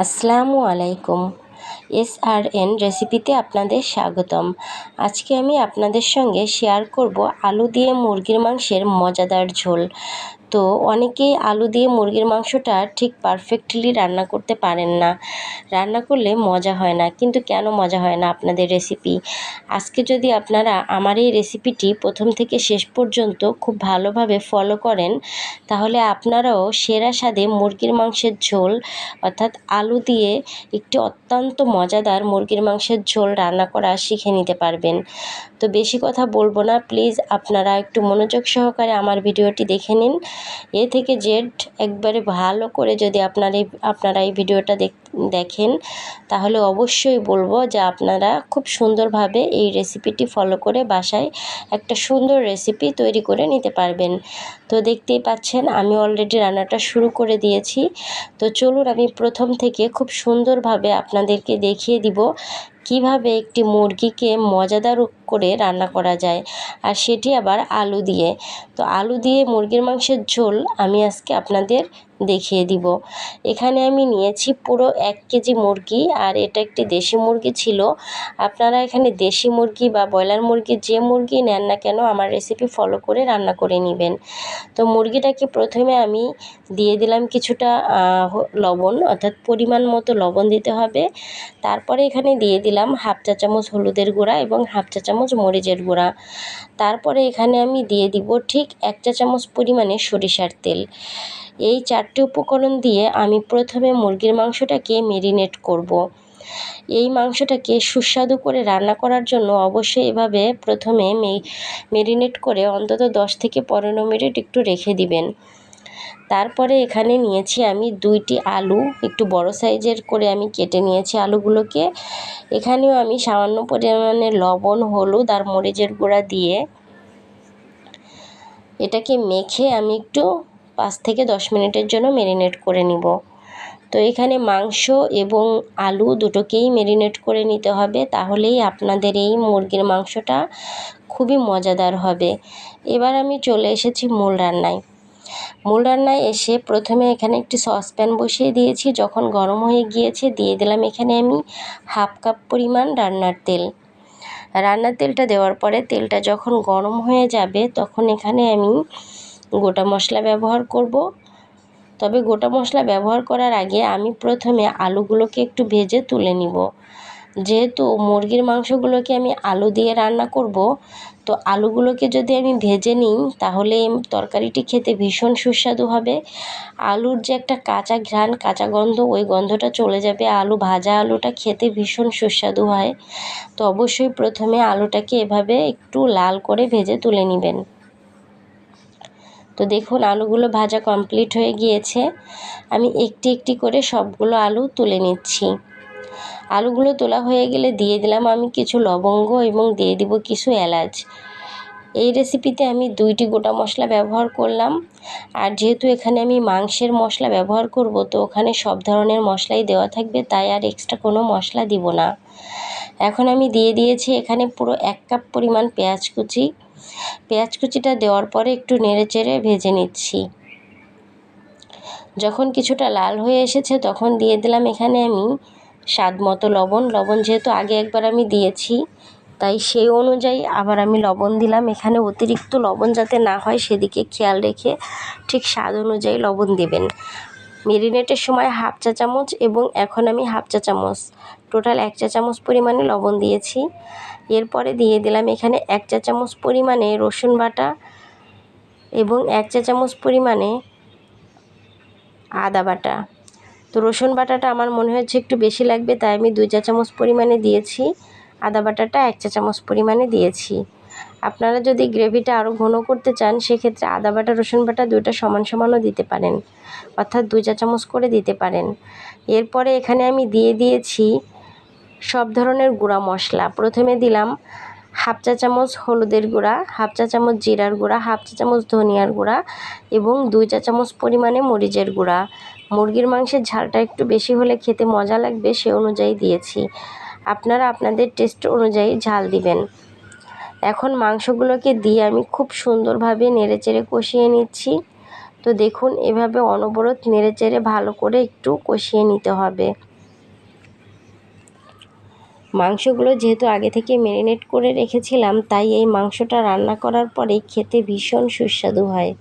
আসসালামু আলাইকুম। এস আর এন রেসিপিতে আপনাদের স্বাগতম। আজকে আমি আপনাদের সঙ্গে শেয়ার করব আলু দিয়ে মুরগির মাংসের মজাদার ঝোল। তো অনেকেই আলু দিয়ে মুরগির মাংসটা ঠিক পারফেক্টলি রান্না করতে পারেন না। রান্না করলে মজা হয় না। কিন্তু কেন মজা হয় না আপনাদের রেসিপি আজকে যদি আপনারা আমার এই রেসিপিটি প্রথম থেকে শেষ পর্যন্ত খুব ভালোভাবে ফলো করেন, তাহলে আপনারাও সেরা স্বাদে মুরগির মাংসের ঝোল অর্থাৎ আলু দিয়ে একটি অত্যন্ত মজাদার মুরগির মাংসের ঝোল রান্না করা শিখে নিতে পারবেন। তো বেশি কথা বলব না। প্লিজ আপনারা একটু মনোযোগ সহকারে আমার ভিডিওটি দেখে নিন। এ থেকে জেড একবারে ভালো করে যদি আপনার এই, আপনারা এই ভিডিওটা দেখেন, তাহলে অবশ্যই বলব যে আপনারা খুব সুন্দরভাবে এই রেসিপিটি ফলো করে বাসায় একটা সুন্দর রেসিপি তৈরি করে নিতে পারবেন। তো দেখতেই পাচ্ছেন, আমি অলরেডি রান্নাটা শুরু করে দিয়েছি। তো চলুন আমি প্রথম থেকে খুব সুন্দরভাবে আপনাদেরকে দেখিয়ে দিব কীভাবে একটি মুরগিকে মজাদার করে রান্না করা যায় আর সেটি আবার আলু দিয়ে। তো আলু দিয়ে মুরগির মাংসের ঝোল আমি আজকে আপনাদের দেখিয়ে দিব। এখানে আমি নিয়েছি পুরো এক কেজি মুরগি আর এটা একটি দেশি মুরগি ছিল। আপনারা এখানে দেশি মুরগি বা ব্রয়লার মুরগি যে মুরগি নেন না কেন আমার রেসিপি ফলো করে রান্না করে নেবেন। তো মুরগিটাকে প্রথমে আমি দিয়ে দিলাম কিছুটা লবণ, অর্থাৎ পরিমাণ মতো লবণ দিতে হবে। তারপরে এখানে দিয়ে দিলাম হাফ চা চামচ হলুদের গুঁড়া এবং হাফ চা চামচ মরিচের গুঁড়া। তারপরে এখানে আমি দিয়ে দিব ঠিক এক চা চামচ পরিমাণে সরিষার তেল। এই চারটি উপকরণ দিয়ে আমি প্রথমে মুরগির মাংসটাকে মেরিনেট করব। এই মাংসটাকে সুস্বাদু করে রান্না করার জন্য অবশ্যই এভাবে প্রথমে মেরিনেট করে অন্তত দশ থেকে পনেরো মিনিট একটু রেখে দিবেন তারপরে এখানে নিয়েছি আমি দুইটি আলু, একটু বড় সাইজের করে আমি কেটে নিয়েছি আলুগুলোকে এখানেও আমি সামান্য পরিমাণে লবণ, হলুদ আর মরিচের গুঁড়া দিয়ে এটাকে মেখে আমি একটু পাঁচ থেকে দশ মিনিটের জন্য মেরিনেট করে নিব। তো এখানে মাংস এবং আলু দুটোকেই মেরিনেট করে নিতে হবে, তাহলেই আপনাদের এই মুরগির মাংসটা খুবই মজাদার হবে। এবার আমি চলে এসেছি মূল রান্নায়। মূল রান্নায় এসে প্রথমে এখানে একটি সসপ্যান বসিয়ে দিয়েছি, যখন গরম হয়ে গিয়েছে দিয়ে দিলাম এখানে আমি হাফ কাপ পরিমাণ রান্নার তেল। রান্নার তেলটা দেওয়ার পরে তেলটা যখন গরম হয়ে যাবে, তখন এখানে আমি গোটা মশলা ব্যবহার করব। তবে গোটা মশলা ব্যবহার করার আগে আমি প্রথমে আলুগুলোকে একটু ভেজে তুলে নিব। যেহেতু মুরগির মাংসগুলোকে আমি আলু দিয়ে রান্না করব, তো আলুগুলোকে যদি আমি ভেজে নিই, তাহলে তরকারিটি খেতে ভীষণ সুস্বাদু হবে। আলুর যে একটা কাঁচা ঘ্রাণ, কাঁচা গন্ধ, ওই গন্ধটা চলে যাবে। আলু ভাজা আলুটা খেতে ভীষণ সুস্বাদু হয়। তো অবশ্যই প্রথমে আলুটাকে এভাবে একটু লাল করে ভেজে তুলে নেবেন। তো দেখুন, আলুগুলো ভাজা কমপ্লিট হয়ে গিয়েছে। আমি একটি একটি করে সবগুলো আলু তুলে নিচ্ছি। আলুগুলো তোলা হয়ে গেলে দিয়ে দিলাম আমি কিছু লবঙ্গ এবং দিয়ে দিব কিছু এলাচ। এই রেসিপিতে আমি দুইটি গোটা মশলা ব্যবহার করলাম। আর যেহেতু এখানে আমি মাংসের মশলা ব্যবহার করব, তো ওখানে সব ধরনের মশলাই দেওয়া থাকবে, তাই আর এক্সট্রা কোনো মশলা দিব না। এখন আমি দিয়ে দিয়েছি এখানে পুরো এক কাপ পরিমাণ পেঁয়াজ কুচি। পেঁয়াজ কুচিটা দেওয়ার পরে একটু নেড়ে চেড়ে ভেজে নিচ্ছি। যখন কিছুটা লাল হয়ে এসেছে তখন দিয়ে দিলাম এখানে আমি স্বাদ মতো লবণ। লবণ যেহেতু আগে একবার আমি দিয়েছি, তাই সেই অনুযায়ী আবার আমি লবণ দিলাম। এখানে অতিরিক্ত লবণ যাতে না হয় সেদিকে খেয়াল রেখে ঠিক স্বাদ অনুযায়ী লবণ দেবেন। মেরিনেটের সময় হাফ চা চামচ এবং এখন আমি হাফ চা চামচ, টোটাল এক চা চামচ পরিমাণে লবণ দিয়েছি। এরপরে দিয়ে দিলাম এখানে এক চা চামচ পরিমাণে রসুন বাটা এবং এক চা চামচ পরিমাণে আদা বাটা। তো রসুন বাটাটা আমার মনে হচ্ছে একটু বেশি লাগবে, তাই আমি দুই চা চামচ পরিমাণে দিয়েছি। আদা বাটাটা এক চা চামচ পরিমাণে দিয়েছি। আপনারা যদি গ্রেভিটা আরও ঘন করতে চান, সেক্ষেত্রে আদা বাটা, রসুন বাটা দুইটা সমান সমানও দিতে পারেন, অর্থাৎ দুই চা চামচ করে দিতে পারেন। এরপরে এখানে আমি দিয়ে দিয়েছি সব ধরনের গুঁড়া মশলা। প্রথমে দিলাম হাফ চা চামচ হলুদের গুঁড়া, হাফ চা চামচ জিরার গুঁড়া, হাফ চা চামচ ধনিয়ার গুঁড়া এবং দুই চা চামচ পরিমাণে মরিচের গুঁড়া। মুরগির মাংসের ঝালটা একটু বেশি হলে খেতে মজা লাগবে সে অনুযায়ী দিয়েছি। আপনারা আপনাদের টেস্ট অনুযায়ী ঝাল দিবেন। এখন মাংসগুলোকে দিয়ে আমি খুব সুন্দরভাবে নেড়েচেড়ে কষিয়ে নিচ্ছি। তো দেখুন, এভাবে অনবরত নেড়েচেড়ে ভালো করে একটু কষিয়ে নিতে হবে। মাংসগুলো যেহেতু আগে থেকে ম্যারিনেট করে রেখেছিলাম, তাই এই মাংসটা রান্না করার পরে খেতে ভীষণ সুস্বাদু হয়।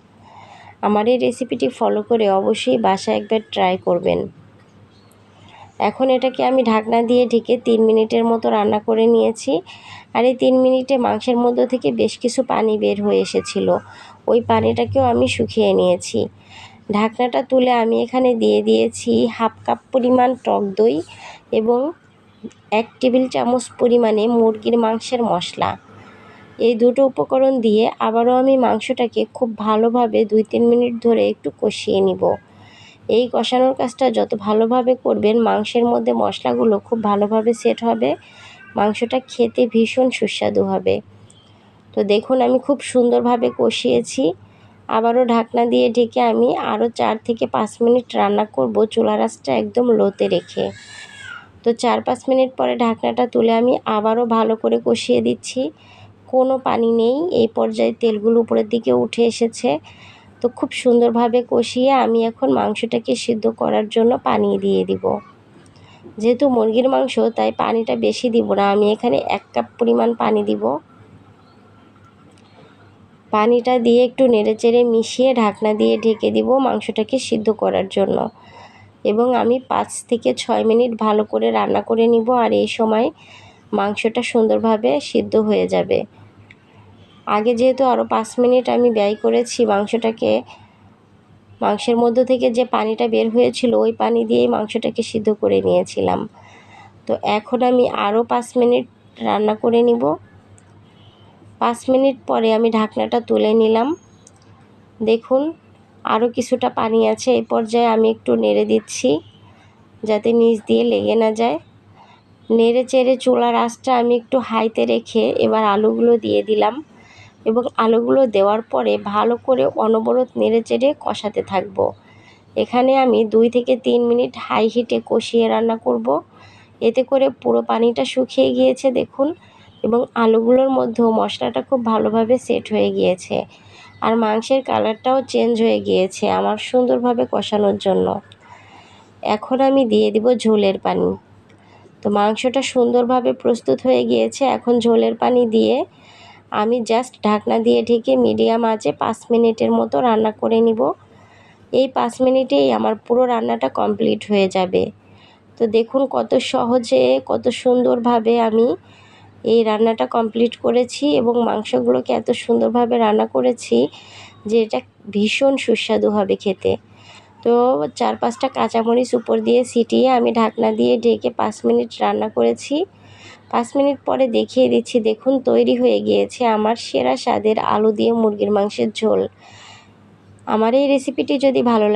আমার এই রেসিপিটি ফলো করে অবশ্যই বাসায় একবার ট্রাই করবেন। এখন এটাকে আমি ঢাকনা দিয়ে ঢেকে তিন মিনিটের মতো রান্না করে নিয়েছি। আর এই তিন মিনিটে মাংসের মধ্যে থেকে বেশ কিছু পানি বের হয়ে এসেছিল। ওই পানিটাকেও আমি শুকিয়ে নিয়েছি। ঢাকনাটা তুলে আমি এখানে দিয়ে দিয়েছি হাফ কাপ পরিমাণ টক দই এবং এক টেবিল চামচ পরিমাণে মুরগির মাংসের মশলা। এই দুটো উপকরণ দিয়ে আবারও আমি মাংসটাকে খুব ভালোভাবে দুই তিন মিনিট ধরে একটু কষিয়ে নিব। এই কষানোর কাজটা যত ভালোভাবে করবেন, মাংসের মধ্যে মশলাগুলো খুব ভালোভাবে সেট হবে। মাংসটা খেতে ভীষণ সুস্বাদু হবে। তো দেখুন, আমি খুব সুন্দরভাবে কষিয়েছি। আবারও ঢাকনা দিয়ে ঢেকে আমি আরও চার থেকে পাঁচ মিনিট রান্না করব চুলা রাসটা একদম লোতে রেখে। তো চার পাঁচ মিনিট পরে ঢাকনাটা তুলে আমি আবারও ভালো করে কষিয়ে দিচ্ছি। কোনো পানি নেই, এই পর্যায়ে তেলগুলো উপরের দিকে উঠে এসেছে। তো খুব সুন্দরভাবে কষিয়ে আমি এখন মাংসটাকে সিদ্ধ করার জন্য পানি দিয়ে দিব। যেহেতু মুরগির মাংস, তাই পানিটা বেশি দিব না। আমি এখানে এক কাপ পরিমাণ পানি দিব। পানিটা দিয়ে একটু নেড়েচেড়ে মিশিয়ে ঢাকনা দিয়ে ঢেকে দিব মাংসটাকে সিদ্ধ করার জন্য। এবং আমি পাঁচ থেকে ছয় মিনিট ভালো করে রান্না করে নিব আর এই সময় মাংসটা সুন্দরভাবে সিদ্ধ হয়ে যাবে। আগে যেহেতু আরও পাঁচ মিনিট আমি ব্যয় করেছি মাংসটাকে, মাংসের মধ্য থেকে যে পানিটা বের হয়েছিল ওই পানি দিয়েই মাংসটাকে সিদ্ধ করে নিয়েছিলাম। তো এখন আমি আরও পাঁচ মিনিট রান্না করে নিব। পাঁচ মিনিট পরে আমি ঢাকনাটা তুলে নিলাম। দেখুন আরও কিছুটা পানি আছে, এই পর্যায়ে আমি একটু নেড়ে দিচ্ছি যাতে নিচ দিয়ে লেগে না যায়। নেড়ে চেড়ে চুলার আঁচটা আমি একটু হাইতে রেখে এবার আলুগুলো দিয়ে দিলাম এবং আলুগুলো দেওয়ার পরে ভালো করে অনবরত নেড়ে চেড়ে কষাতে থাকব। এখানে আমি দুই থেকে তিন মিনিট হাই হিটে কষিয়ে রান্না করব। এতে করে পুরো পানিটা শুকিয়ে গিয়েছে, দেখুন, এবং আলুগুলোর মধ্যেও মশলাটা খুব ভালোভাবে সেট হয়ে গিয়েছে। আর মাংসের কালারটাও চেঞ্জ হয়ে গিয়েছে আমার সুন্দরভাবে কষানোর জন্য। এখন আমি দিয়ে দিব ঝোলের পানি। তো মাংসটা সুন্দরভাবে প্রস্তুত হয়ে গিয়েছে, এখন ঝোলের পানি দিয়ে আমি জাস্ট ঢাকনা দিয়ে ঢেকে মিডিয়াম আঁচে পাঁচ মিনিটের মতো রান্না করে নিব। এই পাঁচ মিনিটেই আমার পুরো রান্নাটা কমপ্লিট হয়ে যাবে। তো দেখুন কত সহজে, কত সুন্দরভাবে আমি এই রান্নাটা কমপ্লিট করেছি এবং মাংসগুলোকে এত সুন্দরভাবে রান্না করেছি যে এটা ভীষণ সুস্বাদু হবে খেতে। তো চার পাঁচটা কাঁচামরিচ উপর দিয়ে সিটিয়ে আমি ঢাকনা দিয়ে ঢেকে পাঁচ মিনিট রান্না করেছি। পাঁচ মিনিট পরে দেখিয়ে দিচ্ছি, দেখুন তৈরি হয়ে গিয়েছে আমার সেরা স্বাদের আলু দিয়ে মুরগির মাংসের ঝোল। আমার এই রেসিপিটি যদি ভালো